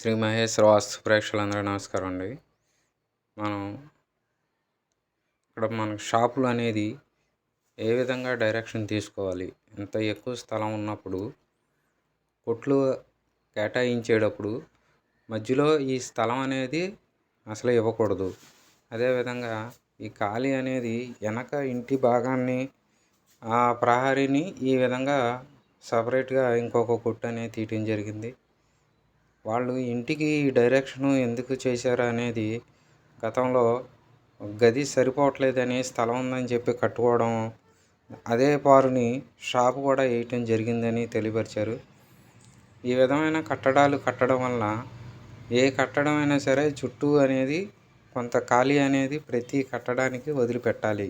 శ్రీ మహేష్ వాస్తు ప్రేక్షకులందరూ నమస్కారం అండి. మనం ఇక్కడ మన షాపులు అనేది ఏ విధంగా డైరెక్షన్ తీసుకోవాలి? ఎంత ఎక్కువ స్థలం ఉన్నప్పుడు కొట్లు కేటాయించేటప్పుడు మధ్యలో ఈ స్థలం అనేది అసలు ఇవ్వకూడదు. అదేవిధంగా ఈ ఖాళీ అనేది వెనక ఇంటి భాగాన్ని ఆ ప్రహరీని ఈ విధంగా సపరేట్గా ఇంకొక కొట్టు అనేది తీయటం జరిగింది. వాళ్ళు ఇంటికి ఈ డైరెక్షను ఎందుకు చేశారు అనేది గతంలో గది సరిపోవట్లేదని స్థలం ఉందని చెప్పి కట్టుకోవడం అదే పారుని షాపు కూడా వేయటం జరిగిందని తెలియపరిచారు. ఈ విధమైన కట్టడాలు కట్టడం వల్ల ఏ కట్టడం అయినా సరే చుట్టూ అనేది కొంత ఖాళీ అనేది ప్రతి కట్టడానికి వదిలిపెట్టాలి.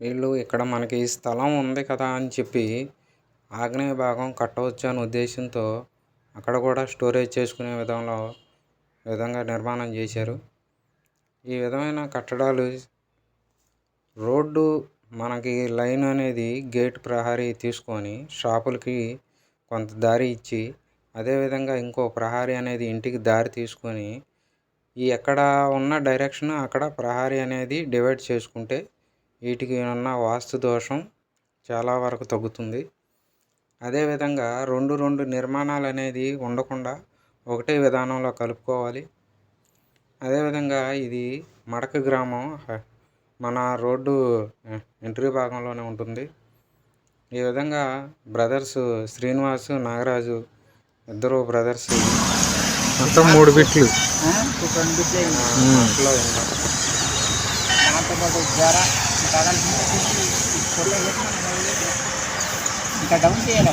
వీళ్ళు ఇక్కడ మనకి స్థలం ఉంది కదా అని చెప్పి ఆగ్నేయ భాగం కట్టవచ్చు అనే ఉద్దేశంతో అక్కడ కూడా స్టోరేజ్ చేసుకునే విధంలో విధంగా నిర్మాణం చేశారు. ఈ విధమైన కట్టడాలు రోడ్డు మనకి లైన్ అనేది గేట్ ప్రహరీ తీసుకొని షాపులకి కొంత దారి ఇచ్చి అదేవిధంగా ఇంకో ప్రహరీ అనేది ఇంటికి దారి తీసుకొని ఈ ఎక్కడ ఉన్న డైరెక్షన్ అక్కడ ప్రహరీ అనేది డివైడ్ చేసుకుంటే వీటికి ఉన్న వాస్తు దోషం చాలా వరకు తగ్గుతుంది. అదేవిధంగా రెండు రెండు నిర్మాణాలు అనేది ఉండకుండా ఒకటే విధానంలో కలుపుకోవాలి. అదేవిధంగా ఇది మడక గ్రామం. మన రోడ్డు ఎంట్రీ భాగంలోనే ఉంటుంది. ఈ విధంగా బ్రదర్స్ శ్రీనివాస్ నాగరాజు ఇద్దరు బ్రదర్స్ మొత్తం మూడు బిట్లు. బిట్లే kagawin siya na